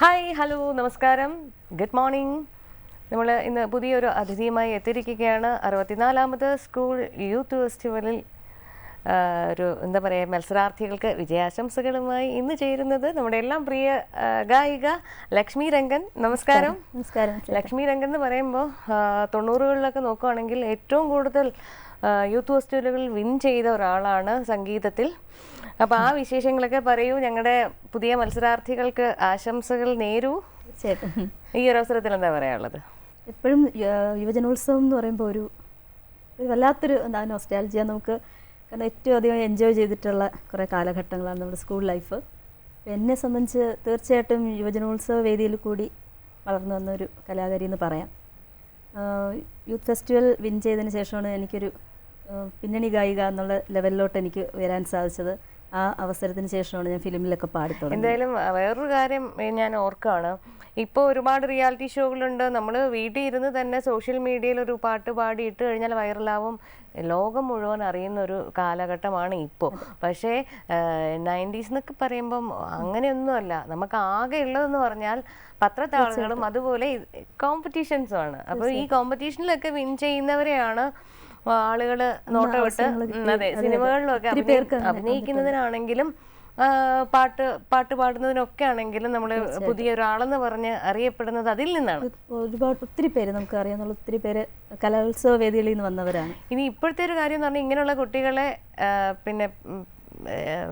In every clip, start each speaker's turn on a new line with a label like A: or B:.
A: Hi hello നമസ്കാരം. Good morning. നമ്മൾ ഇന്ന് പുതിയൊരു അതിഥിയുമായി എത്തിയിരിക്കുകയാണ്. അറുപത്തിനാലാമത് സ്കൂൾ യൂത്ത് ഫെസ്റ്റിവലിൽ ഒരു എന്താ പറയുക മത്സരാർത്ഥികൾക്ക് വിജയാശംസകളുമായി ഇന്ന് ചേരുന്നത് നമ്മുടെ എല്ലാം പ്രിയ ഗായിക ലക്ഷ്മി രംഗൻ. നമസ്കാരം.
B: നമസ്കാരം.
A: ലക്ഷ്മി രംഗൻ എന്ന് പറയുമ്പോൾ തൊണ്ണൂറുകളിലൊക്കെ നോക്കുകയാണെങ്കിൽ ഏറ്റവും കൂടുതൽ യൂത്ത് ഫെസ്റ്റിവലുകളിൽ വിൻ ചെയ്ത ഒരാളാണ് സംഗീതത്തിൽ. അപ്പോൾ ആ വിശേഷങ്ങളൊക്കെ പറയൂ. ഞങ്ങളുടെ പുതിയ മത്സരാർത്ഥികൾക്ക് ആശംസകൾ നേരൂ. ഈ ഒരു അവസരത്തിൽ എന്താ പറയാനുള്ളത്?
B: എപ്പോഴും യുവജനോത്സവം എന്ന് പറയുമ്പോൾ ഒരു ഒരു വല്ലാത്തൊരു എന്താ നോസ്റ്റാലജിയ നമുക്ക് കാരണം ഏറ്റവും അധികം എൻജോയ് ചെയ്തിട്ടുള്ള കുറേ കാലഘട്ടങ്ങളാണ് നമ്മുടെ സ്കൂൾ ലൈഫ് എന്നെ സംബന്ധിച്ച് തീർച്ചയായിട്ടും യുവജനോത്സവ വേദിയിൽ കൂടി വളർന്നു വന്ന ഒരു കലാകാരി എന്ന് പറയാം. യൂത്ത് ഫെസ്റ്റിവൽ വിൻ ചെയ്തതിന് ശേഷമാണ് എനിക്കൊരു പിന്നണി ഗായിക എന്നുള്ള ലെവലിലോട്ട് എനിക്ക് വരാൻ സാധിച്ചത് ആ അവസരത്തിന് ശേഷമാണ് ഞാൻ ഫിലിമിലൊക്കെ പാടി
A: എന്തായാലും വേറൊരു കാര്യം ഞാൻ ഓർക്കുകയാണ് ഇപ്പോൾ ഒരുപാട് റിയാലിറ്റി ഷോകളുണ്ട് നമ്മൾ വീട്ടിൽ ഇരുന്ന് തന്നെ സോഷ്യൽ മീഡിയയിൽ ഒരു പാട്ട് പാടി ഇട്ട് കഴിഞ്ഞാൽ വൈറലാവും ലോകം മുഴുവൻ അറിയുന്ന ഒരു കാലഘട്ടമാണ് ഇപ്പോൾ പക്ഷേ നയന്റീസ് എന്നൊക്കെ പറയുമ്പം അങ്ങനെയൊന്നുമല്ല. നമുക്ക് ആകെ ഉള്ളതെന്ന് പറഞ്ഞാൽ പത്രത്താളുകളും അതുപോലെ കോമ്പറ്റീഷൻസും ആണ്. അപ്പോൾ ഈ കോമ്പറ്റീഷനിലൊക്കെ വിൻ ചെയ്യുന്നവരെയാണ് ആളുകൾ നോട്ടം വിട്ട് അതെ സിനിമകളിലൊക്കെ അഭിനയി- അഭിനയിക്കുന്നതിനാണെങ്കിലും പാട്ട് പാട്ട് പാടുന്നതിനൊക്കെ ആണെങ്കിലും നമ്മൾ പുതിയ ഒരാളെന്ന് പറഞ്ഞ് അറിയപ്പെടുന്നത് അതിൽ നിന്നാണ്.
B: ഒരുപാട് ഒത്തിരി പേര് നമുക്ക് അറിയാവുന്ന ഒത്തിരി പേര് കലോത്സവ വേദികളിൽ നിന്ന് വന്നവരാണ്.
A: ഇനി ഇപ്പോഴത്തെ ഒരു കാര്യം എന്ന് പറഞ്ഞാൽ ഇങ്ങനെയുള്ള കുട്ടികളെ പിന്നെ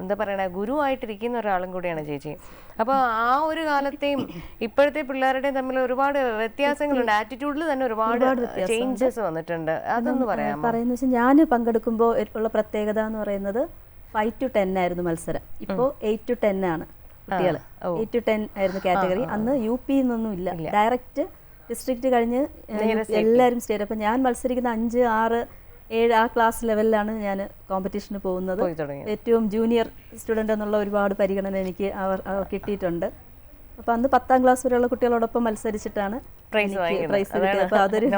A: എന്താ പറയണ ഗുരുവായിട്ടിരിക്കുന്ന ഒരാളും കൂടിയാണ് ചേച്ചി. അപ്പോൾ ആ ഒരു കാലത്തെയും ഇപ്പോഴത്തെ പിള്ളേരുടെയും തമ്മിൽ ഒരുപാട് വ്യത്യാസങ്ങളുണ്ട്. ആറ്റിറ്റ്യൂഡിൽ തന്നെ ഒരുപാട് ചേഞ്ചസ് വന്നിട്ടുണ്ട്. അതൊന്ന് പറയാം
B: പറയുന്ന വെച്ചാൽ ഞാൻ പങ്കെടുക്കുമ്പോൾ ഉള്ള പ്രത്യേകത എന്ന് പറയുന്നത് ഫൈവ് ടു ടെൻ ആയിരുന്നു മത്സരം. ഇപ്പോൾ എയ്റ്റ് ടു ടെൻ ആണ് കുട്ടികൾ എയ്റ്റ് ടു ടെൻ ആയിരുന്നു കാറ്റഗറി അന്ന് യു പി എന്നൊന്നും ഇല്ല. ഡയറക്റ്റ് ഡിസ്ട്രിക്റ്റ് കഴിഞ്ഞ് എല്ലാവരും സ്റ്റേറ്റ്. അപ്പം ഞാൻ മത്സരിക്കുന്ന അഞ്ച് ആറ് ഏഴ് ആ ക്ലാസ് ലെവലിലാണ് ഞാൻ കോമ്പറ്റീഷന് പോകുന്നത്. ഏറ്റവും ജൂനിയർ സ്റ്റുഡന്റ് എന്നുള്ള ഒരുപാട് പരിഗണന എനിക്ക് അവർ കിട്ടിയിട്ടുണ്ട്. അപ്പോൾ അന്ന് പത്താം ക്ലാസ് വരെയുള്ള കുട്ടികളോടൊപ്പം മത്സരിച്ചിട്ടാണ്. പ്രൈസ് കിട്ടിയത്. അപ്പോൾ അതൊരു.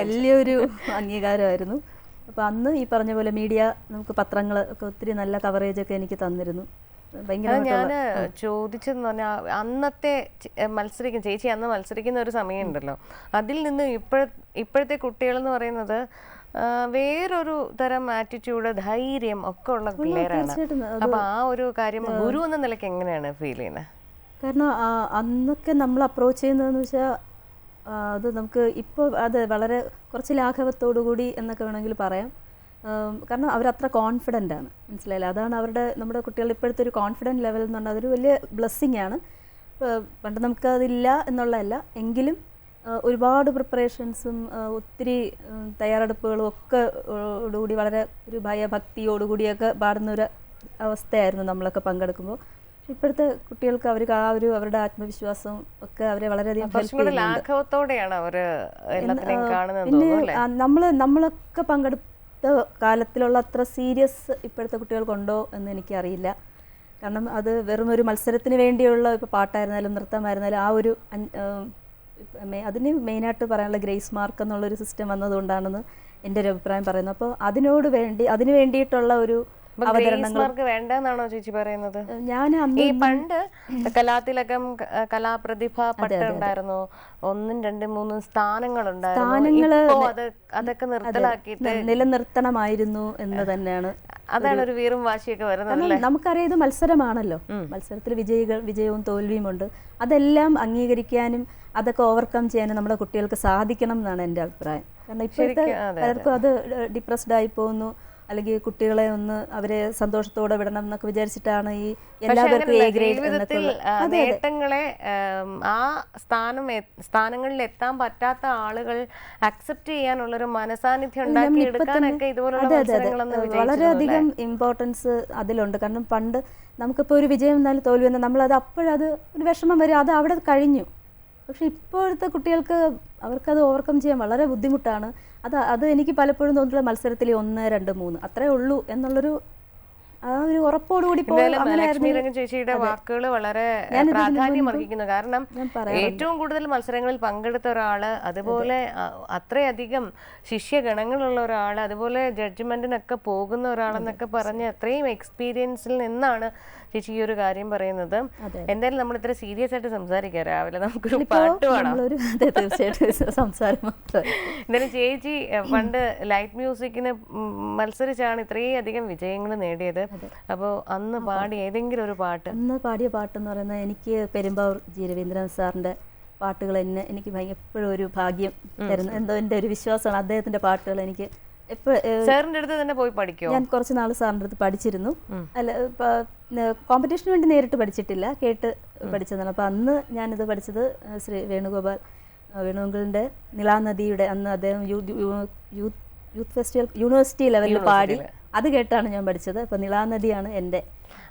B: വലിയൊരു അംഗീകാരമായിരുന്നു. അപ്പോൾ അന്ന് ഈ പറഞ്ഞ പോലെ മീഡിയ നമുക്ക് പത്രങ്ങൾ ഒക്കെ ഒത്തിരി നല്ല കവറേജൊക്കെ എനിക്ക് തന്നിരുന്നു.
A: ഞാൻ ചോദിച്ചെന്ന് പറഞ്ഞാൽ അന്നത്തെ മത്സരിക്കുന്ന ചേച്ചി അന്ന് മത്സരിക്കുന്ന ഒരു സമയമുണ്ടല്ലോ. അതിൽ നിന്ന് ഇപ്പോഴ ഇപ്പോഴത്തെ കുട്ടികൾ എന്ന് പറയുന്നത് വേറൊരു തരം ആറ്റിറ്റ്യൂഡ് ധൈര്യം ഒക്കെ ഉള്ള പിള്ളേരാണ് അപ്പൊ ആ ഒരു കാര്യം ഗുരു എന്ന നിലയ്ക്ക് എങ്ങനെയാണ് ഫീൽ ചെയ്യുന്നത്
B: കാരണം അന്നൊക്കെ നമ്മൾ അപ്രോച്ച് ചെയ്യുന്നതെന്ന് വെച്ചാൽ അത് നമുക്ക് ഇപ്പോൾ അത് വളരെ കുറച്ച് ലാഘവത്തോടു കൂടി എന്നൊക്കെ വേണമെങ്കിൽ പറയാം. കാരണം അവരത്ര കോൺഫിഡന്റ് ആണ്. മനസ്സിലായില്ല? അതാണ് അവരുടെ നമ്മുടെ കുട്ടികളുടെ ഇപ്പോഴത്തെ ഒരു കോൺഫിഡന്റ് ലെവൽ എന്ന് പറഞ്ഞാൽ അതൊരു വലിയ ബ്ലെസ്സിങ് ആണ്. പണ്ട് നമുക്കതില്ല എന്നുള്ളതല്ല. എങ്കിലും ഒരുപാട് പ്രിപ്പറേഷൻസും ഒത്തിരി തയ്യാറെടുപ്പുകളും ഒക്കെ ഓടുകൂടി വളരെ ഒരു ഭയഭക്തിയോടുകൂടിയൊക്കെ പാടുന്നൊരു അവസ്ഥയായിരുന്നു നമ്മളൊക്കെ പങ്കെടുക്കുമ്പോൾ. ഇപ്പോഴത്തെ കുട്ടികൾക്ക് അവർക്ക് ആ ഒരു അവരുടെ ആത്മവിശ്വാസം ഒക്കെ അവരെ വളരെയധികം
A: ലാഘവത്തോടെയാണ്
B: പിന്നെ നമ്മൾ നമ്മളൊക്കെ പങ്കെടുത്ത കാലത്തിലുള്ള അത്ര സീരിയസ് ഇപ്പോഴത്തെ കുട്ടികൾക്കുണ്ടോ എന്ന് എനിക്കറിയില്ല. കാരണം അത് വെറും ഒരു മത്സരത്തിന് വേണ്ടിയുള്ള ഇപ്പോൾ പാട്ടായിരുന്നാലും നൃത്തമായിരുന്നാലും ആ ഒരു അതിന് മെയിനായിട്ട് പറയാനുള്ള ഗ്രേസ് മാർക്ക് എന്നുള്ളൊരു സിസ്റ്റം വന്നതുകൊണ്ടാണെന്ന് എന്റെ ഒരു അഭിപ്രായം പറയുന്നത്. അപ്പോൾ അതിനോട് വേണ്ടി അതിന് വേണ്ടിയിട്ടുള്ള ഒരു
A: വേണ്ടെന്നാണോ ചേച്ചി പറയുന്നത്?
B: ഞാൻ
A: ഈ പണ്ട് കലാതിലകം കലാപ്രതിഭ പട്ടുണ്ടായിരുന്നു ഒന്നും രണ്ടും മൂന്നും സ്ഥാനങ്ങൾ ഉണ്ടായിരുന്നു
B: സ്ഥാനങ്ങൾ
A: ഇപ്പോ അത് അതൊക്കെ നിർത്തലാക്കിയിട്ട്
B: നിലനിർത്തണമായിരുന്നു എന്ന് തന്നെയാണ്
A: അതാണ് ഒരു വീറും വാശിയൊക്കെ വരുന്നത്
B: നമുക്കറിയാം ഇത് മത്സരമാണല്ലോ. മത്സരത്തിൽ വിജയികൾ വിജയവും തോൽവിയും ഉണ്ട്. അതെല്ലാം അംഗീകരിക്കാനും അതൊക്കെ ഓവർകം ചെയ്യാനും നമ്മുടെ കുട്ടികൾക്ക് സാധിക്കണം എന്നാണ് എന്റെ അഭിപ്രായം. കാരണം ഇപ്പോഴത്തെ പലർക്കും അത് ഡിപ്രസ്ഡ് ആയി പോകുന്നു. അല്ലെങ്കിൽ കുട്ടികളെ ഒന്ന് അവരെ സന്തോഷത്തോടെ വിടണം എന്നൊക്കെ വിചാരിച്ചിട്ടാണ് ഈ എല്ലാവർക്കും എ ഗ്രേഡ്
A: നേട്ടങ്ങളെ ആ സ്ഥാനം സ്ഥാനങ്ങളിൽ എത്താൻ പറ്റാത്ത ആളുകൾ അക്സെപ്റ്റ് ചെയ്യാനുള്ള ഒരു മനസാന്നിധ്യം ഉണ്ടാക്കി എടുക്കാനൊക്കെ ഇതുപോലുള്ള
B: വളരെയധികം ഇമ്പോർട്ടൻസ് അതിലുണ്ട്. കാരണം പണ്ട് നമുക്കിപ്പോൾ ഒരു വിജയം എന്നാലും തോൽവി എന്നാൽ നമ്മളത് അപ്പോഴത് ഒരു വിഷമം വരും. അത് അവിടെ കഴിഞ്ഞു. പക്ഷെ ഇപ്പോഴത്തെ കുട്ടികൾക്ക് അവർക്കത് ഓവർകം ചെയ്യാൻ വളരെ ബുദ്ധിമുട്ടാണ്. അത് അത് എനിക്ക് പലപ്പോഴും തോന്നിയിട്ടുള്ള മത്സരത്തിൽ ഒന്ന് രണ്ട് മൂന്ന് അത്രേ ഉള്ളൂ എന്നുള്ളൊരു ആ ഒരു ഉറപ്പോടുകൂടി
A: ചേച്ചിയുടെ വാക്കുകൾ വളരെ പ്രാധാന്യം അർഹിക്കുന്നു. കാരണം ഏറ്റവും കൂടുതൽ മത്സരങ്ങളിൽ പങ്കെടുത്ത ഒരാൾ അതുപോലെ അത്രയധികം അത്രയധികം ശിഷ്യഗണങ്ങളുള്ള ഒരാൾ അതുപോലെ ജഡ്ജ്മെന്റിനൊക്കെ പോകുന്ന ഒരാളെന്നൊക്കെ പറഞ്ഞ് അത്രയും എക്സ്പീരിയൻസിൽ നിന്നാണ് ചേച്ചി ഈ ഒരു കാര്യം പറയുന്നത്. എന്തായാലും നമ്മൾ ഇത്ര സീരിയസ് ആയിട്ട് സംസാരിക്കാം. രാവിലെ നമുക്കൊരു പാട്ട് പാടാം.
B: തീർച്ചയായിട്ടും സംസാരം
A: എന്തായാലും ചേച്ചി പണ്ട് ലൈറ്റ് മ്യൂസിക്കിന് മത്സരിച്ചാണ് ഇത്രയും അധികം വിജയങ്ങൾ നേടിയത്. അപ്പോൾ അന്ന് പാടി ഏതെങ്കിലും ഒരു പാട്ട്?
B: അന്ന് പാടിയ പാട്ട് എന്ന് പറയുന്നത് എനിക്ക് പെരുമ്പാവൂർ ജി രവീന്ദ്രൻ സാറിന്റെ പാട്ടുകൾ എന്നെ എനിക്ക് ഭയങ്കര എപ്പോഴും ഒരു ഭാഗ്യം തരുന്ന എന്തോ എന്റെ ഒരു വിശ്വാസമാണ്. അദ്ദേഹത്തിന്റെ പാട്ടുകൾ എനിക്ക്
A: സാറിന്റെ അടുത്ത് തന്നെ പോയി പഠിക്കോ?
B: ഞാൻ കുറച്ച് നാൾ സാറിന്റെ അടുത്ത് പഠിച്ചിരുന്നു. അല്ല കോമ്പറ്റീഷന് വേണ്ടി നേരിട്ട് പഠിച്ചിട്ടില്ല. കേട്ട് പഠിച്ചതാണ്. അപ്പോൾ അന്ന് ഞാനിത് പഠിച്ചത് ശ്രീ വേണുഗോപാൽ വേണുഗോപാലിന്റെ വേണുഗോപാലിന്റെ നിലാനദിയുടെ അന്ന് അദ്ദേഹം യൂത്ത് യൂത്ത് ഫെസ്റ്റിവൽ യൂണിവേഴ്സിറ്റി ലെവലിൽ പാടി അത് കേട്ടാണ് ഞാൻ പഠിച്ചത്. അപ്പോൾ നിലാനദിയാണ്
A: എന്റെ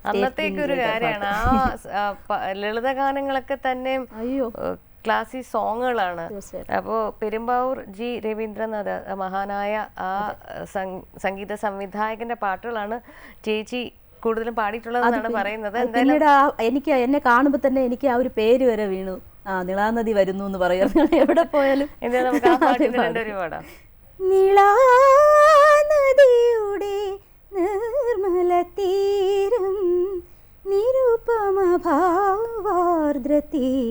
A: അന്നത്തേക്കൊരു കാര്യമാണ്. ആ ലളിത ഗാനങ്ങളൊക്കെ പ- ലളിതഗാനങ്ങളൊക്കെ തന്നെ
B: അയ്യോ.
A: ക്ലാസിക് സോങ്ങുകളാണ്. അപ്പോൾ പെരുമ്പാവൂർ ജി രവീന്ദ്രനാഥ് മഹാനായ ആ സംഗീത സംവിധായകന്റെ പാട്ടുകളാണ് ചേച്ചി കൂടുതലും പാടിയിട്ടുള്ളതെന്നാണ് പറയുന്നത്.
B: പിന്നീട് എനിക്ക് എന്നെ കാണുമ്പോൾ തന്നെ എനിക്ക് ആ ഒരു പേര് വരെ വീണു. ആ നിളാനദി വരുന്നു എന്ന് പറയും. എവിടെ പോയാലും. നിളാനദിയുടെ നിർമ്മല തീരം നിരുപമ ഭാവാർദ്ര തീരം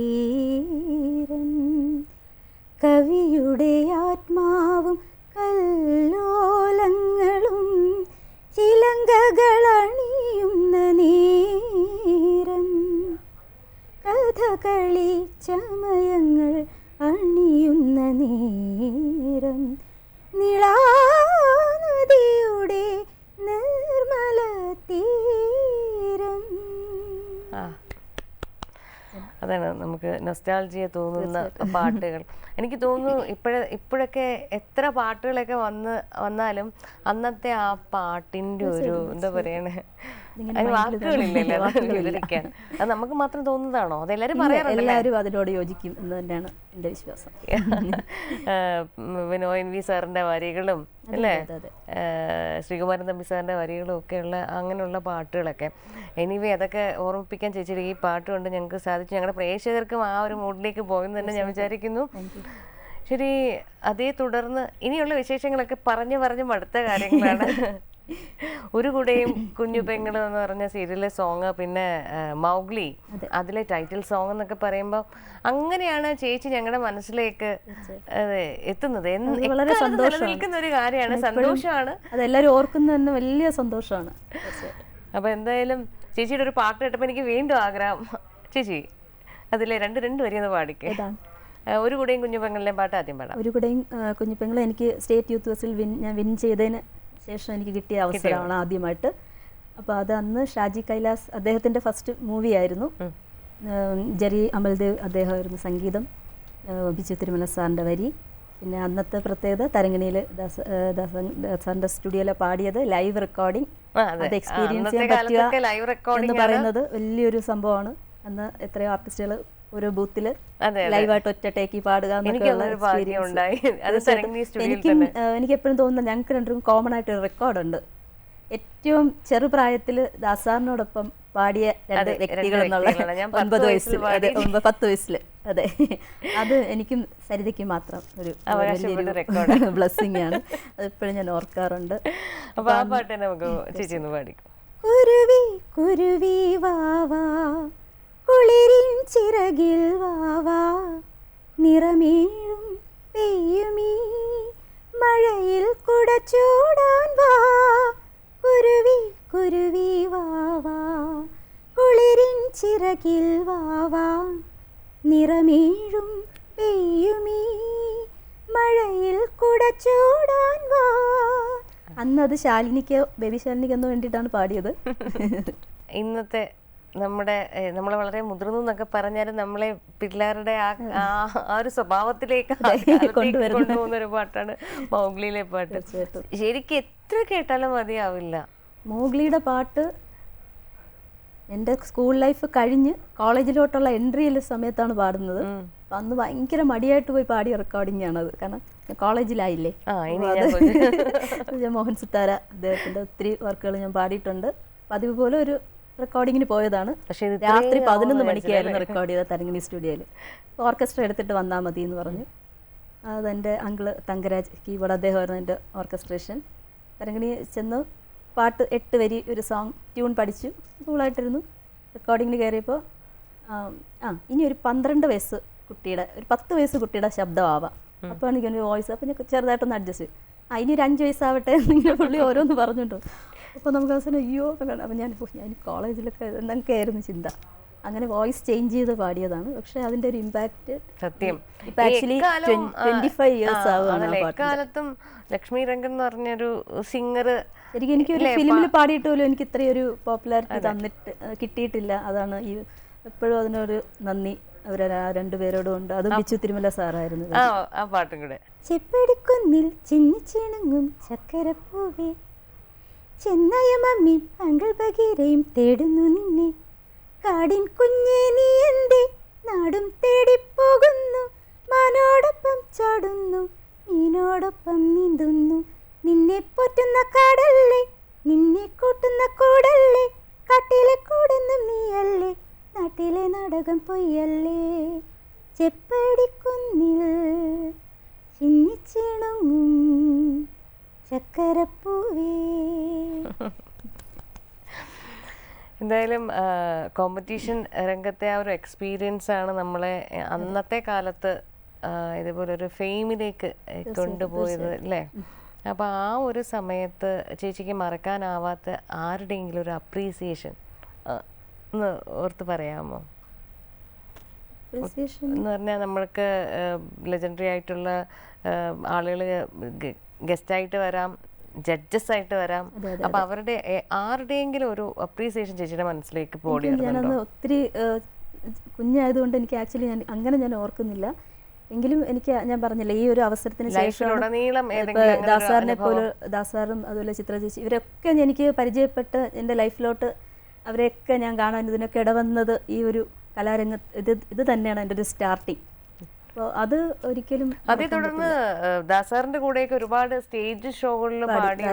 A: ആ അതാണ് നമുക്ക് നൊസ്റ്റാൾജിയെ തോന്നുന്ന പാട്ടുകൾ. എനിക്ക് തോന്നുന്നു ഇപ്പോഴ ഇപ്പോഴൊക്കെ എത്ര പാട്ടുകളൊക്കെ വന്ന് വന്നാലും അന്നത്തെ ആ പാട്ടിന്റെ ഒരു എന്താ പറയണേ? അതിന് വാക്കുകളില്ലല്ലോ അത് വിവരിക്കാൻ. അത് നമുക്ക് മാത്രം തോന്നുന്നതാണോ? അതെല്ലാരും പറയാറുണ്ട്
B: എല്ലാവരും അതിനോട് യോജിക്കും എന്ന് തന്നെയാണ് എന്റെ വിശ്വാസം.
A: വിനോയൻ വി സാറിന്റെ വരികളും അല്ലേ. ശ്രീകുമാരൻ തമ്പി സാറിന്റെ വരികളും ഒക്കെയുള്ള അങ്ങനെയുള്ള പാട്ടുകളൊക്കെ. എനിവേ അതൊക്കെ ഓർമ്മിപ്പിക്കാൻ ചേച്ചിയുടെ ഈ പാട്ട് കൊണ്ട് ഞങ്ങൾക്ക് സാധിച്ചു. ഞങ്ങളുടെ പ്രേക്ഷകർക്കും ആ ഒരു മൂഡിലേക്ക് പോകുന്നു തന്നെ ഞാൻ വിചാരിക്കുന്നു. ശരി അതേ തുടർന്ന് ഇനിയുള്ള വിശേഷങ്ങളൊക്കെ പറഞ്ഞു പറഞ്ഞു മടുത്ത കാര്യങ്ങളാണ്. ഒരു കൂടെയും കുഞ്ഞു പെങ്ങളും എന്ന് പറഞ്ഞ സീരിയലിലെ സോങ് പിന്നെ മൗഗ്ലി അതിലെ ടൈറ്റിൽ സോങ് എന്നൊക്കെ പറയുമ്പോൾ അങ്ങനെയാണ് ചേച്ചി ഞങ്ങളുടെ മനസ്സിലേക്ക് എത്തുന്നത്.
B: വളരെ സന്തോഷമാണ്.
A: ഒരു കാര്യമാണ്. സന്തോഷമാണ്.
B: അതെല്ലാവരും ഓർക്കുന്ന തന്നെ വലിയ സന്തോഷമാണ്.
A: അപ്പൊ എന്തായാലും ചേച്ചിയുടെ ഒരു പാട്ട് കേട്ടപ്പോൾ എനിക്ക് വീണ്ടും ആഗ്രഹം. ചേച്ചി അതിലെ രണ്ട് രണ്ട് വരി ഒന്ന് പാടിക്കേ. ഒരു കൂടെയും കുഞ്ഞു പെങ്ങളിലെയും പാട്ട് ആദ്യം പാടാം.
B: ഒരു കൂടെയും കുഞ്ഞുപെങ്ങളെ എനിക്ക് സ്റ്റേറ്റ് യൂത്ത് ബസ്സിൽ വിൻ ഞാൻ വിൻ ചെയ്തതിന് ശേഷം എനിക്ക് കിട്ടിയ അവസരമാണ് ആദ്യമായിട്ട്. അപ്പോൾ അത് അന്ന് ഷാജി കൈലാസ് അദ്ദേഹത്തിന്റെ ഫസ്റ്റ് മൂവി ആയിരുന്നു. ജെറി അമൽദേവ് അദ്ദേഹമായിരുന്നു സംഗീതം. ബിജു തിരുമല സാറിന്റെ വരി. പിന്നെ അന്നത്തെ പ്രത്യേകത തരങ്ങണിയിൽ ദാസ് ദാസ- സ്റ്റുഡിയോയിലെ പാടിയത് ലൈവ് റെക്കോർഡിംഗ്
A: അത്.
B: എക്സ്പീരിയൻസ് ചെയ്യാൻ പറ്റുക എന്ന്. പറയുന്നത് വലിയൊരു സംഭവമാണ്. അന്ന് എത്രയോ ആർട്ടിസ്റ്റുകൾ ഒരു ബൂത്തിൽ ലൈവായിട്ട് ഒറ്റ ടേക്ക് പാടുക
A: എനിക്കും
B: എനിക്കും എപ്പോഴും തോന്നുന്നത് ഞങ്ങൾക്ക് രണ്ടും കോമൺ ആയിട്ട് ഒരു റെക്കോർഡുണ്ട് ഏറ്റവും ചെറുപ്രായത്തിൽ ദാസാറിനോടൊപ്പം പാടിയ രണ്ട് വ്യക്തികൾ എന്നുള്ള ഒൻപത്
A: വയസ്സിൽ
B: അതെ പത്ത് വയസ്സിൽ അതെ. അത് എനിക്കും സരിതയ്ക്ക് മാത്രം ഒരു. ബ്ലെസ്സിങ് ആണ്. അതെപ്പോഴും ഞാൻ ഓർക്കാറുണ്ട്.
A: അപ്പൊ ആ പാട്ട് നമുക്ക് ചേച്ചി ഒന്ന് പാടിക്കും.
B: കുരുവി കുരുവി വാവാ കുളിരിൻ ചിറകിൽ വാവാ നിറമേഴും പെയ്യുമീ. മഴയിൽ കുടച്ചൂടാൻ വാ കുരുവി കുരുവി വാവാ. കുളിരിൻ ചിറകിൽ വാവാ നിറമേഴും പെയ്യുമീ. മഴയിൽ കുടച്ചൂടാൻ വാ. അന്നത് ശാലിനിക്ക് ബേബി ശാലിനിക്ക് വേണ്ടിയിട്ടാണ് പാടിയത്.
A: ഇന്നത്തെ നമ്മുടെ നമ്മൾ വളരെ മുതിർന്നു എന്നൊക്കെ പറഞ്ഞാലും നമ്മളെ പിള്ളേരുടെ ആ ആ- ഒരു സ്വഭാവത്തിലേക്ക്. കൊണ്ടുപോകുന്ന ഒരു പാട്ടാണ് മൗഗ്ലിയിലെ പാട്ട്. ശരിക്കും എത്ര കേട്ടാലും മതിയാവില്ല.
B: മൗഗ്ലിയുടെ പാട്ട് എന്റെ സ്കൂൾ ലൈഫ് കഴിഞ്ഞ് കോളേജിലോട്ടുള്ള എൻട്രിയിൽ സമയത്താണ് പാടുന്നത്. അപ്പം അന്ന് ഭയങ്കര മടിയായിട്ട് പോയി പാടിയ റെക്കോർഡിംഗ് ആണത് കാരണം കോളേജിലായില്ലേ. മോഹൻ സിത്താര അദ്ദേഹത്തിന്റെ ഒത്തിരി വർക്കുകൾ ഞാൻ പാടിയിട്ടുണ്ട്. പതിവ് പോലെ ഒരു റെക്കോർഡിങ്ങിന് പോയതാണ്.
A: പക്ഷേ
B: രാത്രി പതിനൊന്ന് മണിക്കായിരുന്നു റെക്കോർഡ് ചെയ്ത തരങ്ങിണി സ്റ്റുഡിയോയിൽ ഓർക്കസ്ട്ര എടുത്തിട്ട് വന്നാൽ മതി എന്ന് പറഞ്ഞു. അതെന്റെ അങ്കിൾ തങ്കരാജ് കീബോർഡ് അദ്ദേഹമായിരുന്നു എന്റെ ഓർക്കസ്ട്രേഷൻ തരങ്ങിണി ചെന്ന് പാട്ട് എട്ട് വരി ഒരു സോങ് ട്യൂൺ പഠിച്ചു. കൂളായിട്ടിരുന്നു റെക്കോർഡിങ്ങിന് കയറിയപ്പോൾ ആ ഇനി ഒരു പന്ത്രണ്ട് വയസ്സ് കുട്ടിയുടെ ഒരു പത്ത് വയസ്സ് കുട്ടിയുടെ ശബ്ദമാവാം. അപ്പോൾ എനിക്ക് വോയിസ് അപ്പോൾ ഞാൻ ചെറുതായിട്ടൊന്ന് അഡ്ജസ്റ്റ് ചെയ്യും ആ ഇനി ഒരു അഞ്ച് വയസ്സാവട്ടെ എന്നിങ്ങനെ പുള്ളി ഓരോന്ന് പറഞ്ഞിട്ടോ അപ്പോൾ നമുക്ക് അവസാനം അയ്യോ അപ്പോൾ ഞാൻ ഓ, ഞാൻ കോളേജിലൊക്കെ എന്നൊക്കെ ആയിരുന്നു ചിന്ത. അങ്ങനെ വോയിസ് ചേഞ്ച് ചെയ്ത് പാടിയതാണ്. പക്ഷെ അതിന്റെ ഒരു ഇമ്പാക്റ്റ്
A: സത്യം. എക്കാലത്തും ലക്ഷ്മി രംഗൻ എന്ന് പറഞ്ഞൊരു സിംഗർ
B: ശരിക്കും എനിക്ക് ഒരു ഫിലിമിൽ പാടിയിട്ട് പോലും എനിക്ക് ഇത്രയും ഒരു പോപ്പുലാരിറ്റി തന്നിട്ട് കിട്ടിയിട്ടില്ല. അതാണ് ഈ എപ്പോഴും അതിനൊരു നന്ദി. അവർ രണ്ടുപേരോടും ഉണ്ട്. അതും ബിച്ചു തിരുമല സാറായിരുന്നു.
A: ആ ആ പാട്ടും കൂടെ.
B: ചെപ്പടിക്കുന്നിൽ ചിന്നിച്ചിണുങ്ങും ചക്കരപ്പൂവേ. ചെന്നായ മമ്മി അങ്കിൾ ബഗീരയും തേടുന്നു നിന്നെ. കാടിൻ കുഞ്ഞേ നീ എന്തേ നാടും തേടിപ്പോകുന്നു. മാനോടൊപ്പം ചാടുന്നു മീനോടൊപ്പം നീന്തുന്നു. നിന്നെ പോറ്റുന്ന കാടല്ലേ നിന്നെ കൂട്ടുന്ന കൂടല്ലേ കാട്ടിലെ കൂടെന്നും നീയല്ലേ നാട്ടിലെ നാടകം പൊയ്യല്ലേ. ചെപ്പടിക്കുന്നിൽ ചിന്നിച്ചിണുങ്ങും ചക്കരപ്പൂവേ.
A: എന്തായാലും കോമ്പറ്റീഷൻ രംഗത്തെ ആ ഒരു എക്സ്പീരിയൻസ് ആണ് നമ്മളെ അന്നത്തെ കാലത്ത് ഇതുപോലെ ഒരു ഫെയിമിലേക്ക് കൊണ്ടുപോയത് അല്ലേ? അപ്പോൾ ആ ഒരു സമയത്ത് ചേച്ചിക്ക് മറക്കാനാവാത്ത ആരുടെയെങ്കിലും ഒരു അപ്രീസിയേഷൻ ഒന്ന് ഓർത്ത് പറയാമോ. എന്ന് പറഞ്ഞാൽ നമ്മൾക്ക് ലെജൻഡറി ആയിട്ടുള്ള ആളുകൾ ഗസ്റ്റായിട്ട് വരാം ജഡ്ജസ് ആയിട്ട് വരാം അപ്പൊ അവരുടെ ആരുടെയെങ്കിലും ഒരു അപ്രീസിയേഷൻ ചേച്ചിയുടെ മനസ്സിലേക്ക് പോടി
B: ഞാനന്ന് ഒത്തിരി കുഞ്ഞായതുകൊണ്ട് എനിക്ക് ആക്ച്വലി ഞാൻ അങ്ങനെ ഞാൻ ഓർക്കുന്നില്ല. എങ്കിലും എനിക്ക് ഞാൻ പറഞ്ഞില്ല ഈ ഒരു അവസരത്തിന്
A: ശേഷം
B: ദാസാറിനെ പോലെ ദാസാറും അതുപോലെ ചിത്ര ചേച്ചി ഇവരൊക്കെ എനിക്ക് പരിചയപ്പെട്ട് എന്റെ ലൈഫിലോട്ട് അവരെയൊക്കെ ഞാൻ കാണാൻ ഇതിനൊക്കെ ഇടവന്നത് ഈ ഒരു കലാരംഗത്ത് ഇത് ഇത് തന്നെയാണ് എന്റെ ഒരു സ്റ്റാർട്ടിങ് അത് ഒരിക്കലും
A: അതേ തുടർന്ന് ദാസാറിന്റെ കൂടെയൊക്കെ ഒരുപാട് സ്റ്റേജ് ഷോകളിൽ പാടിയ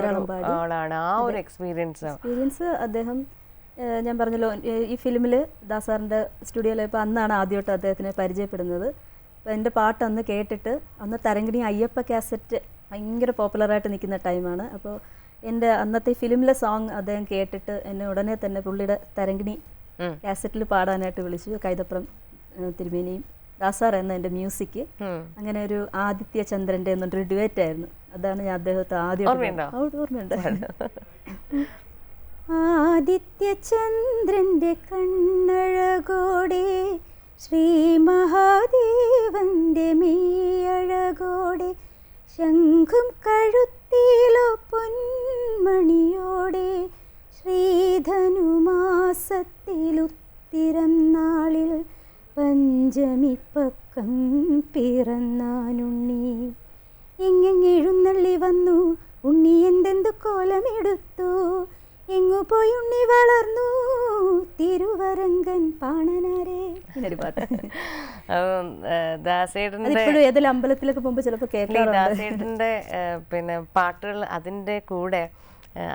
A: ആളാണ്. ആ ഒരു എക്സ്പീരിയൻസ്
B: എക്സ്പീരിയൻസ് അദ്ദേഹം ഞാൻ പറഞ്ഞല്ലോ ഈ ഫിലിമിൽ ദാസാറിന്റെ സ്റ്റുഡിയോയിൽ ഇപ്പോൾ അന്നാണ് ആദ്യമായിട്ട് അദ്ദേഹത്തിനെ പരിചയപ്പെടുന്നത്. അപ്പോൾ എന്റെ പാട്ട് അന്ന് കേട്ടിട്ട് അന്ന് തരംഗിണി അയ്യപ്പ കാസറ്റ് ഭയങ്കര പോപ്പുലറായിട്ട് നിൽക്കുന്ന ടൈമാണ്. അപ്പോൾ എന്റെ അന്നത്തെ ഫിലിമിലെ സോങ് അദ്ദേഹം കേട്ടിട്ട് എന്നെ ഉടനെ തന്നെ പുള്ളിയുടെ
A: തരംഗിണി
B: കാസറ്റിൽ പാടാനായിട്ട് വിളിച്ചു. കൈതപ്രം ഏഹ് തിരുമേനിയും. ദാസാർ എന്ന എന്റെ മ്യൂസിക് അങ്ങനെ ഒരു ആദിത്യ ചന്ദ്രന്റെ എന്നൊരു ഡുവേറ്റ് ആയിരുന്നു. അതാണ് ഞാൻ അദ്ദേഹത്തെ ആദ്യം
A: ഓർമ്മയുണ്ട്?
B: ആദിത്യ ആദിത്യചന്ദ്രന്റെ കണ്ണഴകോടെ ശ്രീ മഹാദേവന്റെ മീയഴകോടെ ശംഖും കഴുത്തിലോ പൊന്മണിയോടെ ശ്രീധനുമാസത്തിലുത്തിരം നാളിൽ പഞ്ചമിപ്പക്കം പിറന്നാനുണ്ണി. എങ്ങെഴുന്നള്ളി വന്നു ഉണ്ണി എന്തെന്തു കോലമെടുത്തു. എങ്ങു പോയി ഉണ്ണി വളർന്നു. തിരുവരങ്കൻ പാണനാരെ. അതിപ്പോഴും ഏതെങ്കിലും അമ്പലത്തിലൊക്കെ പോകുമ്പോൾ ചിലപ്പോൾ
A: ഈ
B: കേൾക്കാറുണ്ട്.
A: ദാസേട്ടന്റെ പിന്നെ പാട്ടുകൾ അതിന്റെ കൂടെ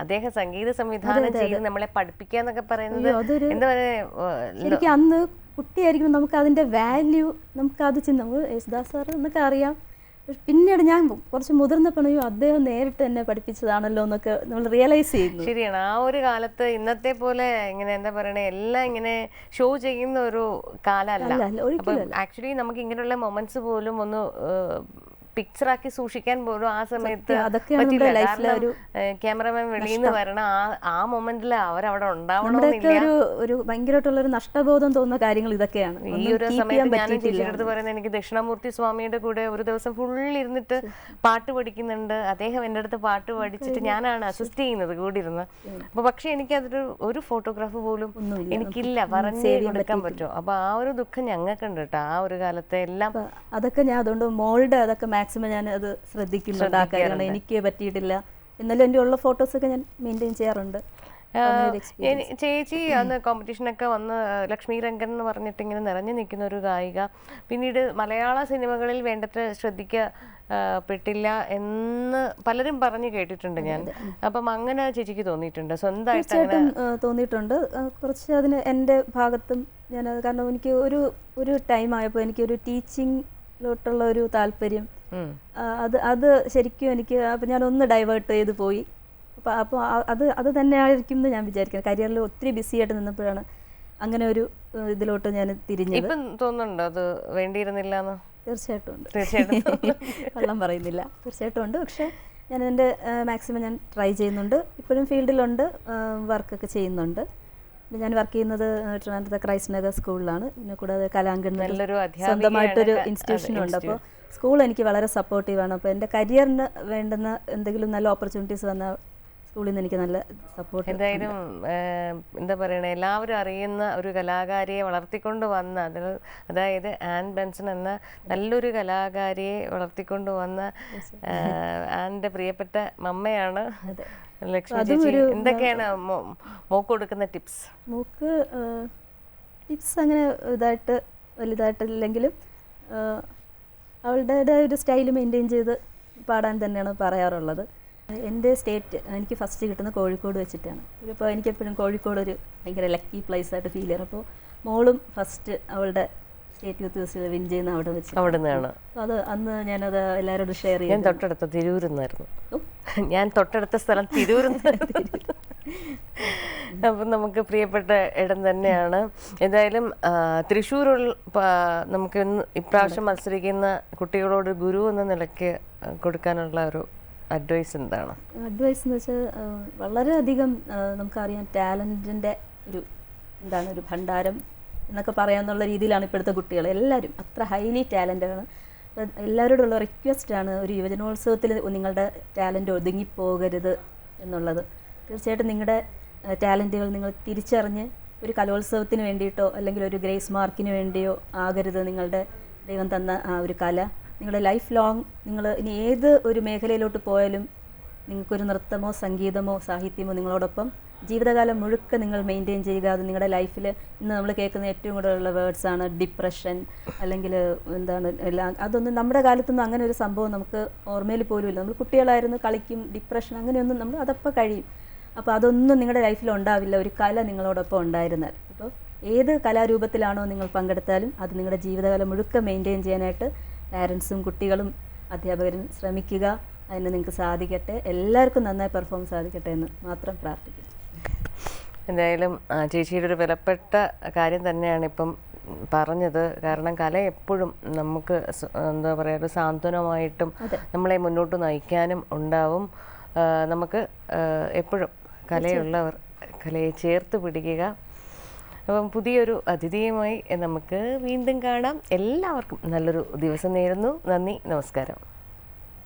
A: അദ്ദേഹം സംഗീത സംവിധാനം ചെയ്ത് നമ്മളെ പഠിപ്പിക്കുക എന്നൊക്കെ പറയുന്നത് എന്താ പറയാ
B: അന്ന് കുട്ടിയായിരിക്കുമ്പോൾ നമുക്ക് അതിന്റെ വാല്യൂ നമുക്കത് ചിന്ത നമുക്ക് യേശുദാസ് സാർ എന്നൊക്കെ അറിയാം പിന്നീട് ഞാൻ കുറച്ച് മുതിർന്നപ്പോൾ പണിയോ അദ്ദേഹം നേരിട്ട് എന്നെ പഠിപ്പിച്ചതാണല്ലോ എന്നൊക്കെ നമ്മൾ റിയലൈസ് ചെയ്യുന്നു.
A: ശരിയാണ്. ആ ഒരു കാലത്ത് ഇന്നത്തെ പോലെ ഇങ്ങനെ എന്താ പറയണേ എല്ലാം ഇങ്ങനെ ഷോ ചെയ്യുന്ന ഒരു കാലമല്ല ആക്ച്വലി നമുക്ക് ഇങ്ങനെയുള്ള മൊമെന്റ്സ് പോലും ഒന്ന് പിക്ചറാക്കി സൂക്ഷിക്കാൻ പോലും ആ സമയത്ത് ക്യാമറമാൻ വെളിയിൽ നിന്ന് വരണം ആ ആ മൊമെന്റിൽ അവരവിടെ ഉണ്ടാവണമെന്നില്ല.
B: ഒരു ഒരു ഭയങ്കരമായിട്ടുള്ള ഒരു നഷ്ടബോധം തോന്നുന്ന കാര്യങ്ങൾ ഇതൊക്കെയാണ്.
A: ഈ ഒരു സമയത്ത്
B: ഞാൻ
A: ചേച്ചിയുടെ പറയുന്നത് എനിക്ക് ദക്ഷിണാമൂർത്തി സ്വാമിയുടെ കൂടെ ഒരു ദിവസം ഫുൾ ഇരുന്നിട്ട് പാട്ട് പഠിക്കുന്നുണ്ട്. അദ്ദേഹം എന്റെ അടുത്ത് പാട്ട് പഠിച്ചിട്ട് ഞാനാണ് അസിസ്റ്റ് ചെയ്യുന്നത് കൂടി ഇരുന്ന് അപ്പൊ പക്ഷെ എനിക്ക് അതൊരു ഒരു ഫോട്ടോഗ്രാഫ് പോലും. എനിക്കില്ല. പറഞ്ഞു കൊടുക്കാൻ പറ്റുമോ? അപ്പൊ ആ ഒരു ദുഃഖം ഞങ്ങൾക്കുണ്ട് കേട്ടോ. ആ ഒരു കാലത്തെ എല്ലാം
B: അതൊക്കെ ഞാൻ അതുകൊണ്ട് മോളുടെ അതൊക്കെ മാക്സിമം ഞാൻ അത് ശ്രദ്ധിക്കുന്നുണ്ട് ആ കാര്യങ്ങൾ എനിക്ക് പറ്റിയിട്ടില്ല. എന്നാലും എന്റെ ഉള്ള ഫോട്ടോസൊക്കെ ഞാൻ മെയിന്റെയിൻ ചെയ്യാറുണ്ട്.
A: ചേച്ചി അന്ന് കോമ്പറ്റീഷനൊക്കെ വന്ന് ലക്ഷ്മി രംഗൻ എന്ന് പറഞ്ഞിട്ട് ഇങ്ങനെ നിറഞ്ഞു നിൽക്കുന്ന ഒരു ഗായിക. പിന്നീട് മലയാള സിനിമകളിൽ വേണ്ടത്ര ശ്രദ്ധിക്കപ്പെട്ടില്ല എന്ന് പലരും പറഞ്ഞു കേട്ടിട്ടുണ്ട് ഞാൻ. അപ്പം അങ്ങനെ ചേച്ചിക്ക് തോന്നിയിട്ടുണ്ട്. സ്വന്തമായിട്ട്
B: തോന്നിയിട്ടുണ്ട്. കുറച്ച് അതിന് എന്റെ ഭാഗത്തും ഞാൻ കാരണം എനിക്ക് ഒരു ഒരു ടൈം ആയപ്പോൾ എനിക്കൊരു ടീച്ചിങ്ങിലോട്ടുള്ള ഒരു താല്പര്യം അത് അത് ശരിക്കും എനിക്ക് അപ്പം ഞാനൊന്ന് ഒന്ന് ഡൈവേർട്ട് ചെയ്ത് പോയി. അപ്പോൾ അപ്പോൾ അത് അത് തന്നെയായിരിക്കും എന്ന് ഞാൻ വിചാരിക്കുന്നത് കരിയറിൽ ഒത്തിരി ബിസി ആയിട്ട് നിന്നപ്പോഴാണ് അങ്ങനെ ഒരു ഇതിലോട്ട് ഞാൻ തിരിഞ്ഞത്.
A: ഇപ്പം തോന്നുന്നുണ്ടോ അത് വേണ്ടിയിരുന്നില്ല എന്ന്
B: തീർച്ചയായിട്ടും ഉണ്ട്.
A: തീർച്ചയായിട്ടും
B: കള്ളം പറയുന്നില്ല. തീർച്ചയായിട്ടും ഉണ്ട്. പക്ഷേ ഞാൻ എന്റെ മാക്സിമം ഞാൻ ട്രൈ ചെയ്യുന്നുണ്ട്. ഇപ്പോഴും ഫീൽഡിലുണ്ട്. വർക്കൊക്കെ ചെയ്യുന്നുണ്ട്. ഞാൻ വർക്ക് ചെയ്യുന്നത് ട്രിവാൻഡ്രത്തെ ക്രൈസ്റ്റ് നഗർ സ്കൂളിലാണ് പിന്നെ കൂടാതെ കലാങ്കൺ
A: നല്ലൊരു
B: സ്വന്തമായിട്ടൊരു ഇൻസ്റ്റിറ്റ്യൂഷനുണ്ട് അപ്പോൾ സ്കൂൾ എനിക്ക് വളരെ സപ്പോർട്ടീവാണ് അപ്പോൾ എന്റെ കരിയറിന് വേണ്ടുന്ന എന്തെങ്കിലും നല്ല ഓപ്പർച്യൂണിറ്റീസ് വന്ന സ്കൂളിൽ നിന്ന് എനിക്ക് നല്ല സപ്പോർട്ട്
A: എന്തായാലും എന്താ പറയണേ എല്ലാവരും അറിയുന്ന ഒരു കലാകാരിയെ വളർത്തിക്കൊണ്ട് വന്ന അതിൽ അതായത് ആൻ ബെൻസൺ എന്ന നല്ലൊരു കലാകാരിയെ വളർത്തിക്കൊണ്ട് വന്ന ആന്റെ പ്രിയപ്പെട്ട മമ്മയാണ് ലക്ഷ്മി ചേച്ചി. എന്തൊക്കെയാണ് മോക്ക് കൊടുക്കുന്ന ടിപ്സ്?
B: മോക്ക് ടിപ്സ് അങ്ങനെ ഇതായിട്ട് വലുതായിട്ടില്ലെങ്കിലും അവളുടെ ഒരു സ്റ്റൈൽ മെയിന്റെയിൻ ചെയ്ത് പാടാൻ തന്നെയാണ് പറയാറുള്ളത്. എന്റെ സ്റ്റേറ്റ് എനിക്ക് ഫസ്റ്റ് കിട്ടുന്നത് കോഴിക്കോട് വെച്ചിട്ടാണ്. ഇപ്പോൾ എനിക്കെപ്പോഴും കോഴിക്കോട് ഒരു ഭയങ്കര ലക്കി പ്ലേസ് ആയിട്ട് ഫീൽ ചെയ്യണം. അപ്പോൾ മോളും ഫസ്റ്റ് അവളുടെ സ്റ്റേറ്റ് യൂത്ത് ഫെസ്റ്റിവൽ വിൻ ചെയ്യുന്ന അവിടെ വെച്ച്.
A: അവിടെ നിന്നാണ്
B: അത് അന്ന് ഞാനത് എല്ലാവരോടും ഷെയർ
A: ഞാൻ തൊട്ടടുത്ത തിരൂരിന്നായിരുന്നു. ഞാൻ തൊട്ടടുത്ത സ്ഥലം തിരൂരിന്ന്. അപ്പം നമുക്ക് പ്രിയപ്പെട്ട ഇടം തന്നെയാണ്. എന്തായാലും തൃശ്ശൂരുള്ള നമുക്ക് ഇന്ന് ഇപ്രാവശ്യം മത്സരിക്കുന്ന കുട്ടികളോട് ഗുരു എന്ന നിലയ്ക്ക് കൊടുക്കാനുള്ള ഒരു അഡ്വൈസ് എന്താണ്?
B: അഡ്വൈസ് എന്ന് വെച്ചാൽ വളരെയധികം നമുക്കറിയാം ടാലന്റിന്റെ ഒരു എന്താണ് ഒരു ഭണ്ഡാരം എന്നൊക്കെ പറയാമെന്നുള്ള രീതിയിലാണ് ഇപ്പോഴത്തെ കുട്ടികൾ. എല്ലാവരും അത്ര ഹൈലി ടാലന്റാണ് എല്ലാവരോടുള്ള റിക്വസ്റ്റാണ് ഒരു യുവജനോത്സവത്തിൽ നിങ്ങളുടെ ടാലന്റ് ഒതുങ്ങിപ്പോകരുത് എന്നുള്ളത്. തീർച്ചയായിട്ടും നിങ്ങളുടെ ടാലന്റുകൾ നിങ്ങൾ തിരിച്ചറിഞ്ഞ് ഒരു കലോത്സവത്തിന് വേണ്ടിയിട്ടോ അല്ലെങ്കിൽ ഒരു ഗ്രേസ് മാർക്കിന് വേണ്ടിയോ ആകരുത് നിങ്ങളുടെ ദൈവം തന്ന ആ ഒരു കല. നിങ്ങളുടെ ലൈഫ് ലോങ് നിങ്ങൾ ഇനി ഏത് ഒരു മേഖലയിലോട്ട് പോയാലും നിങ്ങൾക്കൊരു നൃത്തമോ സംഗീതമോ സാഹിത്യമോ നിങ്ങളോടൊപ്പം ജീവിതകാലം മുഴുക്ക നിങ്ങൾ മെയിന്റെയിൻ ചെയ്യുക. അത് നിങ്ങളുടെ ലൈഫിൽ ഇന്ന് നമ്മൾ കേൾക്കുന്ന ഏറ്റവും കൂടുതലുള്ള വേർഡ്സാണ് ഡിപ്രഷൻ അല്ലെങ്കിൽ എന്താണ് എല്ലാം അതൊന്നും നമ്മുടെ കാലത്തൊന്നും അങ്ങനെ ഒരു സംഭവം നമുക്ക് ഓർമ്മയിൽ പോലും ഇല്ല നമ്മൾ കുട്ടികളായിരുന്നു കളിക്കും ഡിപ്രഷൻ അങ്ങനെയൊന്നും നമ്മൾ അതപ്പോൾ കഴിയും. അപ്പോൾ അതൊന്നും നിങ്ങളുടെ ലൈഫിൽ ഉണ്ടാവില്ല. ഒരു കല നിങ്ങളോടൊപ്പം ഉണ്ടായിരുന്നാൽ. അപ്പോൾ ഏത് കലാരൂപത്തിലാണോ നിങ്ങൾ പങ്കെടുത്താലും അത് നിങ്ങളുടെ ജീവിതകാലം മുഴുക്കം മെയിന്റെയിൻ ചെയ്യാനായിട്ട് പാരൻസും കുട്ടികളും അധ്യാപകരും ശ്രമിക്കുക. അതിന് നിങ്ങൾക്ക് സാധിക്കട്ടെ. എല്ലാവർക്കും നന്നായി പെർഫോം സാധിക്കട്ടെ എന്ന് മാത്രം പ്രാർത്ഥിക്കുന്നു.
A: എന്തായാലും ചേച്ചിയുടെ ഒരു വിലപ്പെട്ട കാര്യം തന്നെയാണ് ഇപ്പം പറഞ്ഞത്. കാരണം കല എപ്പോഴും നമുക്ക് എന്താ പറയുക ഒരു സാന്ത്വനമായിട്ടും നമ്മളെ മുന്നോട്ട് നയിക്കാനും ഉണ്ടാവും. നമുക്ക് എപ്പോഴും കലയുള്ളവർ കലയെ ചേർത്ത് പിടിക്കുക. അപ്പം പുതിയൊരു അതിഥിയുമായി നമുക്ക് വീണ്ടും കാണാം. എല്ലാവർക്കും നല്ലൊരു ദിവസം നേരുന്നു. നന്ദി നമസ്കാരം.